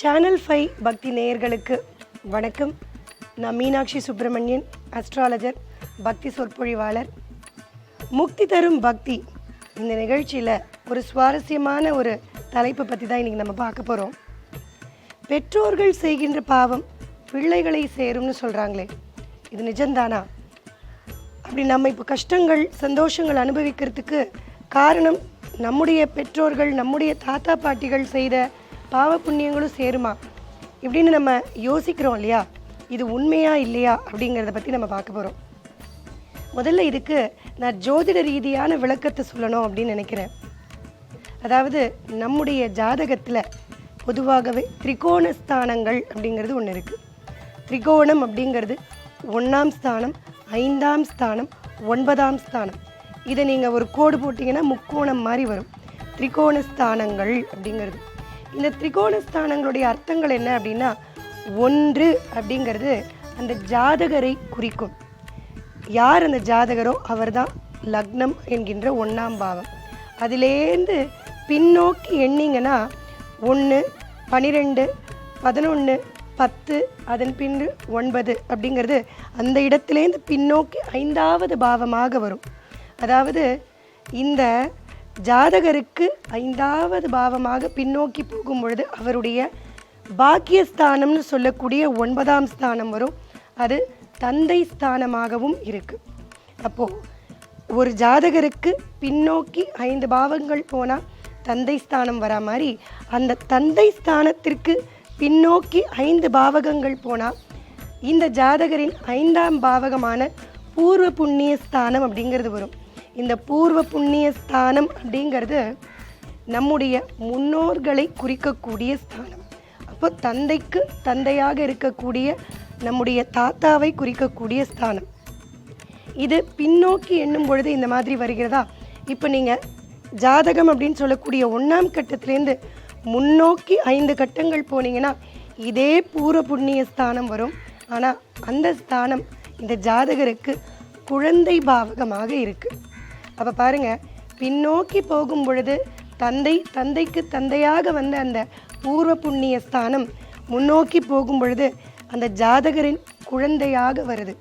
Channel five பக்தி நேயர்களுக்கு வணக்கம். நான் மீனாட்சி சுப்பிரமணியன் அஸ்ட்ராலஜர் பக்தி சொற்பொழிவாளர். முக்தி தரும் பக்தி. இந்த நிகழ்ச்சியில் ஒரு சுவாரஸ்யமான ஒரு தலைப்பை பற்றி தான் இன்றைக்கி நம்ம பார்க்க போகிறோம் பெற்றோர்கள் செய்கின்ற பாவம் பிள்ளைகளை சேரும்னு சொல்கிறாங்களே இது நிஜம்தானா? அப்படி நம்ம இப்போ கஷ்டங்கள் சந்தோஷங்கள் அனுபவிக்கிறதுக்கு காரணம் நம்முடைய பெற்றோர்கள் நம்முடைய தாத்தா பாட்டிகள் செய்த பாவ புண்ணியங்களும் சேருமா? இப்படின்னு நம்ம யோசிக்கிறோம் இல்லையா? இது உண்மையா இல்லையா? அப்படிங்கிறத பற்றி நம்ம பார்க்க போகிறோம் முதல்ல இதுக்கு நான் ஜோதிட ரீதியான விளக்கத்தை சொல்லணும் அப்படின்னு நினைக்கிறேன். அதாவது நம்முடைய ஜாதகத்தில் பொதுவாகவே திரிகோண ஸ்தானங்கள் அப்படிங்கிறது ஒன்று இருக்குது திரிகோணம் அப்படிங்கிறது ஒன்றாம் ஸ்தானம் ஐந்தாம் ஸ்தானம் ஒன்பதாம் ஸ்தானம். இதை நீங்கள் ஒரு கோடு போட்டிங்கன்னா முக்கோணம் மாதிரி வரும். திரிகோண ஸ்தானங்கள் அப்படிங்கிறது. இந்த திரிகோண ஸ்தானங்களுடைய அர்த்தங்கள் என்ன அப்படின்னா ஒன்று அப்படிங்கிறது அந்த ஜாதகரை குறிக்கும். யார் அந்த ஜாதகரோ அவர்தான் லக்னம் என்கின்ற ஒன்றாம் பாவம். அதிலேருந்து பின்னோக்கி எண்ணிங்கன்னா ஒன்று பன்னிரெண்டு பதினொன்று பத்து அதன் பின்பு ஒன்பது அப்படிங்கிறது அந்த இடத்துலேருந்து பின்னோக்கி ஐந்தாவது பாவமாக வரும். அதாவது இந்த ஜாதகருக்கு ஐந்தாவது பாவமாக பின்னோக்கி போகும் பொழுது அவருடைய பாக்கியஸ்தானம்னு சொல்லக்கூடிய ஒன்பதாம் ஸ்தானம் வரும். அது தந்தை ஸ்தானமாகவும் இருக்குது அப்போது ஒரு ஜாதகருக்கு பின்னோக்கி ஐந்து பாவங்கள் போனால் தந்தை ஸ்தானம் வரா மாதிரி அந்த தந்தை ஸ்தானத்திற்கு பின்னோக்கி ஐந்து பாவகங்கள் போனால் இந்த ஜாதகரின் ஐந்தாம் பாவகமான பூர்வ புண்ணிய ஸ்தானம் அப்படிங்கிறது வரும். இந்த பூர்வ புண்ணிய ஸ்தானம் அப்படிங்கிறது நம்முடைய முன்னோர்களை குறிக்கக்கூடிய ஸ்தானம். அப்போ தந்தைக்கு தந்தையாக இருக்கக்கூடிய நம்முடைய தாத்தாவை குறிக்கக்கூடிய ஸ்தானம். இது பின்னோக்கி எண்ணும் பொழுது இந்த மாதிரி வருகிறதா? இப்போ நீங்கள் ஜாதகம் அப்படின்னு சொல்லக்கூடிய ஒன்றாம் கட்டத்திலேருந்து முன்னோக்கி ஐந்து கட்டங்கள் போனீங்கன்னா இதே பூர்வ புண்ணிய ஸ்தானம் வரும். ஆனால் அந்த ஸ்தானம் இந்த ஜாதகருக்கு குழந்தை பாவகமாக இருக்குது அப்போ பாருங்கள் பின்னோக்கி போகும் பொழுது தந்தை தந்தைக்கு தந்தையாக வந்த அந்த பூர்வ புண்ணிய ஸ்தானம் முன்னோக்கி போகும் பொழுது அந்த ஜாதகரின் குழந்தையாக வருது.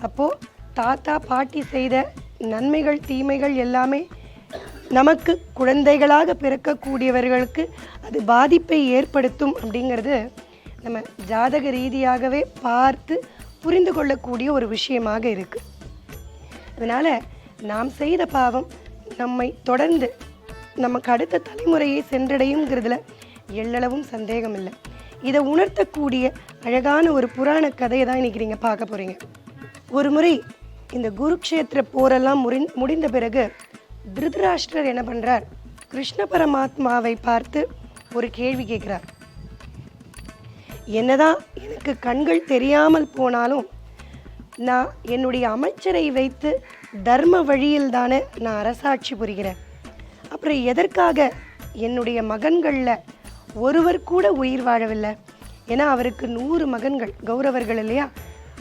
அப்போது தாத்தா பாட்டி செய்த நன்மைகள் தீமைகள் எல்லாமே நமக்கு குழந்தைகளாக பிறக்கக்கூடியவர்களுக்கு அது பாதிப்பை ஏற்படுத்தும் அப்படிங்கிறது நம்ம ஜாதக ரீதியாகவே பார்த்து புரிந்து கொள்ளக்கூடிய ஒரு விஷயமாக இருக்குது அதனால் நாம் செய்த பாவம் நம்மை தொடர்ந்து நமக்கு அடுத்த தலைமுறையை சென்றடையுங்கிறதுல எள்ளளவும் சந்தேகம் இல்லை இதை உணர்த்தக்கூடிய அழகான ஒரு புராண கதையை தான் இன்றைக்கி நீங்கள் பார்க்க போகிறீங்க ஒரு முறை இந்த குருக்ஷேத்திர போரெல்லாம் முடி முடிந்த பிறகு திருதராஷ்டிரர் என்ன பண்ணுறார் கிருஷ்ண பரமாத்மாவை பார்த்து ஒரு கேள்வி கேட்குறார். என்னதான் எனக்கு கண்கள் தெரியாமல் போனாலும் நான் என்னுடைய அமைச்சரை வைத்து தர்ம வழியில் தானே நான் அரசாட்சி புரிகிறேன். அப்புறம் எதற்காக என்னுடைய மகன்களில் ஒருவர் கூட உயிர் வாழவில்லை? ஏன்னா அவருக்கு நூறு மகன்கள் கௌரவர்கள் இல்லையா?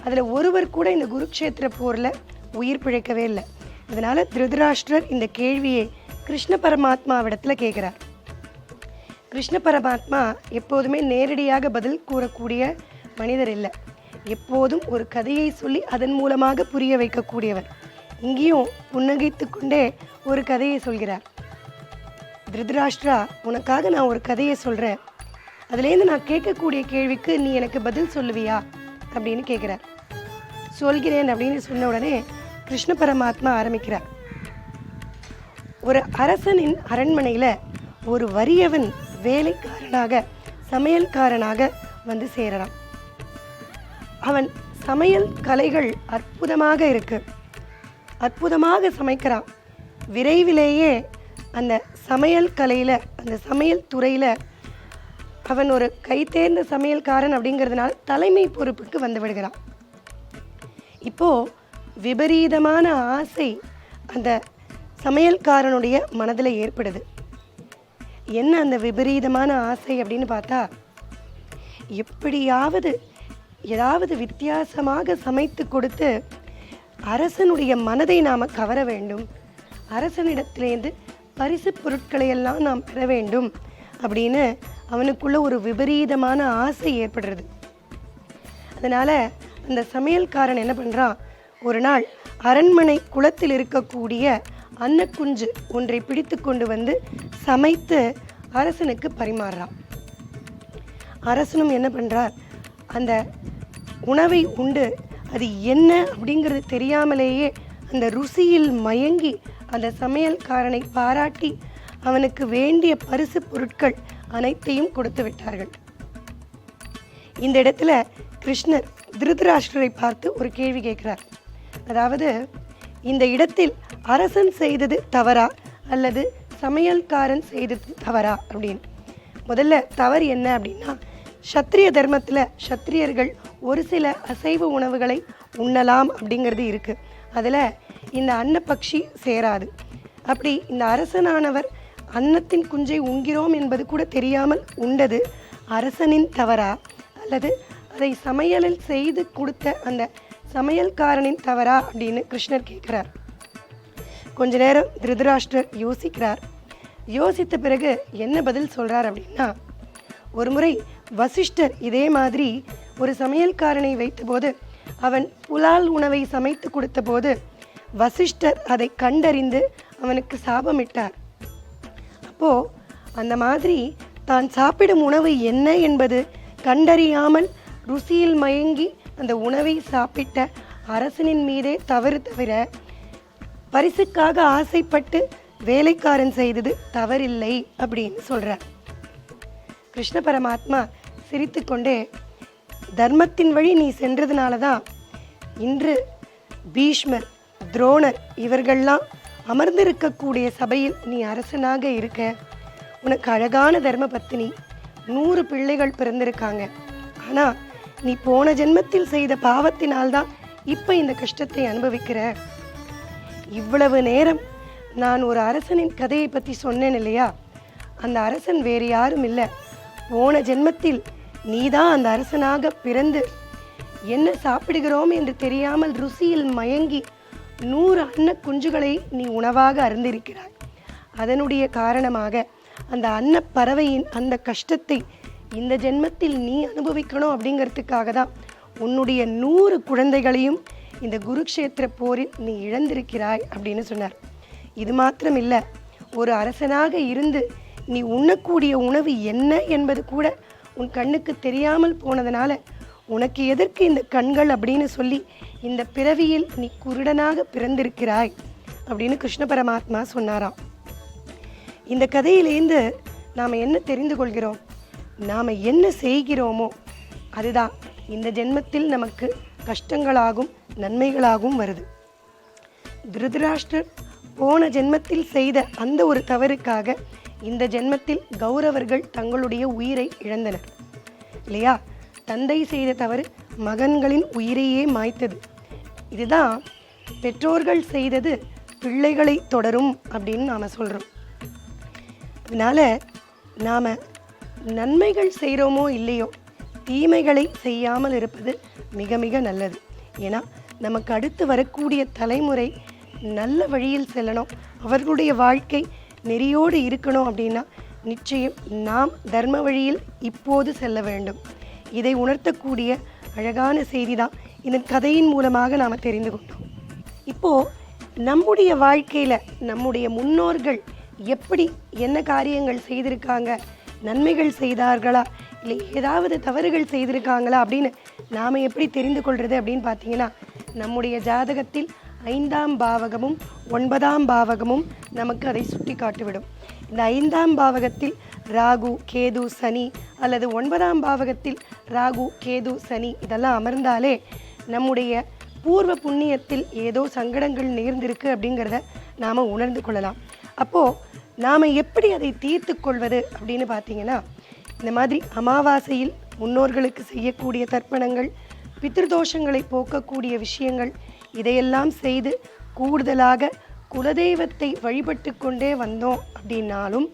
அதில் ஒருவர் கூட இந்த குருக்ஷேத்திர போரில் உயிர் பிழைக்கவே இல்லை. இதனால் திருதராஷ்டிரர் இந்த கேள்வியை கிருஷ்ண பரமாத்மாவிடத்தில் கேட்குறார் கிருஷ்ண பரமாத்மா எப்போதுமே நேரடியாக பதில் கூறக்கூடிய மனிதர் இல்லை. எப்போதும் ஒரு கதையை சொல்லி அதன் மூலமாக புரிய வைக்கக்கூடியவர் இங்கேயும் புன்னகைத்து கொண்டே ஒரு கதையை சொல்கிறார். திருதராஷ்டிரா உனக்காக நான் ஒரு கதையை சொல்கிறேன் அதுலேருந்து நான் கேட்கக்கூடிய கேள்விக்கு நீ எனக்கு பதில் சொல்லுவியா? அப்படின்னு கேட்குறார். சொல்கிறேன் அப்படின்னு சொன்ன உடனே கிருஷ்ண பரமாத்மா ஆரம்பிக்கிறார். ஒரு அரசனின் அரண்மனையில் ஒரு வறியவன் வேலைக்காரனாக சமையல்காரனாக வந்து சேரலாம். அவன் சமையல் கலைகள் அற்புதமாக இருக்கு. அற்புதமாக சமைக்கிறான். விரைவிலேயே அந்த சமையல் கலையில் அந்த சமையல் துறையில் அவன் ஒரு கைத்தேர்ந்த சமையல்காரன் அப்படிங்கிறதுனால தலைமை பொறுப்புக்கு வந்து விடுகிறான். இப்போது விபரீதமான ஆசை அந்த சமையல்காரனுடைய மனதில் ஏற்படுது. என்ன அந்த விபரீதமான ஆசை அப்படின்னு பார்த்தா எப்படியாவது ஏதாவது வித்தியாசமாக சமைத்து கொடுத்து அரசனுடைய மனதை நாம் கவர வேண்டும். அரசனிடத்திலேருந்து பரிசு பொருட்களை எல்லாம் நாம் பெற வேண்டும் அப்படின்னு அவனுக்குள்ள ஒரு விபரீதமான ஆசை ஏற்படுறது. அதனால் அந்த சமையல்காரன் என்ன பண்ணுறான் ஒரு நாள் அரண்மனை குளத்தில் இருக்கக்கூடிய அன்னக்குஞ்சு ஒன்றை பிடித்து கொண்டு வந்து சமைத்து அரசனுக்கு பரிமாறுறான். அரசனும் என்ன பண்ணுறார் அந்த உணவை உண்டு. அது என்ன அப்படிங்கிறது தெரியாமலேயே அந்த ருசியில் மயங்கி அந்த சமையல்காரனை பாராட்டி அவனுக்கு வேண்டிய பரிசு பொருட்கள் அனைத்தையும் கொடுத்து விட்டார்கள். இந்த இடத்துல கிருஷ்ணர் திருதராஷ்டரை பார்த்து ஒரு கேள்வி கேட்கிறார். அதாவது இந்த இடத்தில் அரசன் செய்தது தவறா அல்லது சமையல்காரன் செய்தது தவறா அப்படின்னு. முதல்ல தவறு என்ன அப்படின்னா சத்திரிய தர்மத்தில் சத்திரியர்கள் ஒரு சில அசைவ உணவுகளை உண்ணலாம் அப்படிங்கிறது இருக்குது அதில் இந்த அன்னப்பக்ஷி சேராது. அப்படி இந்த அரசனானவர் அன்னத்தின் குஞ்சை உண்கிறோம் என்பது கூட தெரியாமல் உண்டது. அரசனின் தவறா? அல்லது அதை சமையலில் செய்து கொடுத்த அந்த சமையல்காரனின் தவறா அப்படின்னு கிருஷ்ணர் கேட்குறார். கொஞ்ச நேரம் திருதராஷ்டர் யோசிக்கிறார். யோசித்த பிறகு என்ன பதில் சொல்கிறார் அப்படின்னா ஒரு முறை வசிஷ்டர் இதே மாதிரி ஒரு சமையல்காரனை வைத்தபோது அவன் புலால் உணவை சமைத்து கொடுத்தபோது வசிஷ்டர் அதை கண்டறிந்து அவனுக்கு சாபமிட்டார். அப்போ அந்த மாதிரி தான் சாப்பிடும் உணவு என்ன என்பது கண்டறியாமல் ருசியில் மயங்கி அந்த உணவை சாப்பிட்ட அரசனின் மீதே தவறு தவிர பரிசுக்காக ஆசைப்பட்டு வேலைக்காரன் செய்தது தவறில்லை அப்படின்னு சொல்கிறார் கிருஷ்ண பரமாத்மா சிரித்துக்கொண்டே தர்மத்தின் வழி நீ சென்றதுனால தான் இன்று பீஷ்மர் துரோணர் இவர்கள்லாம் அமர்ந்திருக்கக்கூடிய சபையில் நீ அரசனாக இருக்க. உனக்கு அழகான தர்ம பத்தினி நூறு பிள்ளைகள் பிறந்திருக்காங்க. ஆனால் நீ போன ஜென்மத்தில் செய்த பாவத்தினால்தான் இப்போ இந்த கஷ்டத்தை அனுபவிக்கிற. இவ்வளவு நேரம் நான் ஒரு அரசனின் கதையை பற்றி சொன்னேன் இல்லையா? அந்த அரசன் வேறு யாரும் இல்லை. போன ஜென்மத்தில் நீதான் அந்த அரசனாக பிறந்து என்ன சாப்பிடுகிறோம் என்று தெரியாமல் ருசியில் மயங்கி நூறு அன்ன குஞ்சுகளை நீ உணவாக அருந்திருக்கிறாய். அதனுடைய காரணமாக அந்த அன்ன பறவையின் அந்த கஷ்டத்தை இந்த ஜென்மத்தில் நீ அனுபவிக்கணும் அப்படிங்கிறதுக்காக தான் உன்னுடைய நூறு குழந்தைகளையும் இந்த குருக்ஷேத்திர போரில் நீ இழந்திருக்கிறாய் அப்படின்னு சொன்னார். இது மாத்திரம் இல்லை ஒரு அரசனாக இருந்து நீ உண்ணக்கூடிய உணவு என்ன என்பது கூட உன் கண்ணுக்கு தெரியாமல் போனதுனால உனக்கு எதற்கு இந்த கண்கள் அப்படின்னு சொல்லி இந்த பிறவியில் நீ குருடனாக பிறந்திருக்கிறாய் அப்படின்னு கிருஷ்ண பரமாத்மா சொன்னாராம். இந்த கதையிலேருந்து நாம் என்ன தெரிந்து கொள்கிறோம்? நாம் என்ன செய்கிறோமோ அதுதான் இந்த ஜென்மத்தில் நமக்கு கஷ்டங்களாகும் நன்மைகளாகவும் வருது. திருதராஷ்டர் போன ஜென்மத்தில் செய்த அந்த ஒரு தவறுக்காக இந்த ஜென்மத்தில் கௌரவர்கள் தங்களுடைய உயிரை இழந்தனர். இல்லையா? தந்தை செய்த தவறு மகன்களின் உயிரையே மாய்த்தது. இதுதான் பெற்றோர்கள் செய்தது பிள்ளைகளை தொடரும் அப்படின்னு நாம் சொல்கிறோம் அதனால் நாம் நன்மைகள் செய்கிறோமோ இல்லையோ தீமைகளை செய்யாமல் இருப்பது மிக மிக நல்லது. ஏன்னா நமக்கு அடுத்து வரக்கூடிய தலைமுறை நல்ல வழியில் செல்லணும். அவர்களுடைய வாழ்க்கை நெறியோடு இருக்கணும் அப்படின்னா நிச்சயம் நாம் தர்ம வழியில் இப்போது செல்ல வேண்டும். இதை உணர்த்தக்கூடிய அழகான செய்தி தான் இந்த கதையின் மூலமாக நாம் தெரிந்து கொண்டோம். இப்போது நம்முடைய வாழ்க்கையில் நம்முடைய முன்னோர்கள் எப்படி என்ன காரியங்கள் செய்திருக்காங்க நன்மைகள் செய்தார்களா இல்லை ஏதாவது தவறுகள் செய்திருக்காங்களா அப்படின்னு நாம் எப்படி தெரிந்து கொள்வது அப்படின்னு பார்த்தீங்கன்னா நம்முடைய ஜாதகத்தில் ஐந்தாம் பாவகமும் ஒன்பதாம் பாவகமும் நமக்கு அதை சுட்டி காட்டிவிடும் இந்த ஐந்தாம் பாவகத்தில் ராகு கேது சனி அல்லது ஒன்பதாம் பாவகத்தில் ராகு கேது சனி இதெல்லாம் அமர்ந்தாலே நம்முடைய பூர்வ புண்ணியத்தில் ஏதோ சங்கடங்கள் நேர்ந்திருக்கு அப்படிங்கிறத நாம் உணர்ந்து கொள்ளலாம். அப்போது நாம் எப்படி அதை தீர்த்து கொள்வது அப்படின்னு பார்த்தீங்கன்னா இந்த மாதிரி அமாவாசையில் முன்னோர்களுக்கு செய்யக்கூடிய தர்ப்பணங்கள் பித்திருதோஷங்களை போக்கக்கூடிய விஷயங்கள் இதையெல்லாம் செய்து கூடுதலாக குலதெய்வத்தை வழிபட்டு கொண்டே வந்தோம் அப்படின்னாலும்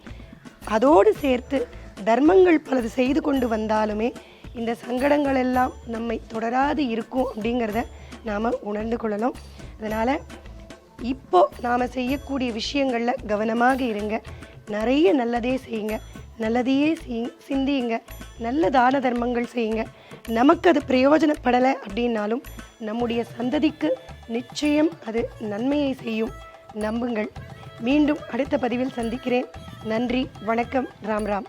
அதோடு சேர்த்து தர்மங்கள் பலது செய்து கொண்டு வந்தாலுமே இந்த சங்கடங்கள் எல்லாம் நம்மை தொடராது இருக்கும் அப்படிங்கிறத நாம் உணர்ந்து கொள்ளணும். அதனால் இப்போ நாம் செய்யக்கூடிய விஷயங்களில் கவனமாக இருங்க. நிறைய நல்லதே செய்யுங்க. நல்லதையே செய்- சிந்தியுங்க. நல்ல தான தர்மங்கள் செய்யுங்க. நமக்கு அது பிரயோஜனப்படலை அப்படின்னாலும் நம்முடைய சந்ததிக்கு நிச்சயம் அது நன்மையை செய்யும். நம்புங்கள். மீண்டும் அடுத்த பதிவில் சந்திக்கிறேன். நன்றி. வணக்கம். ராம் ராம்.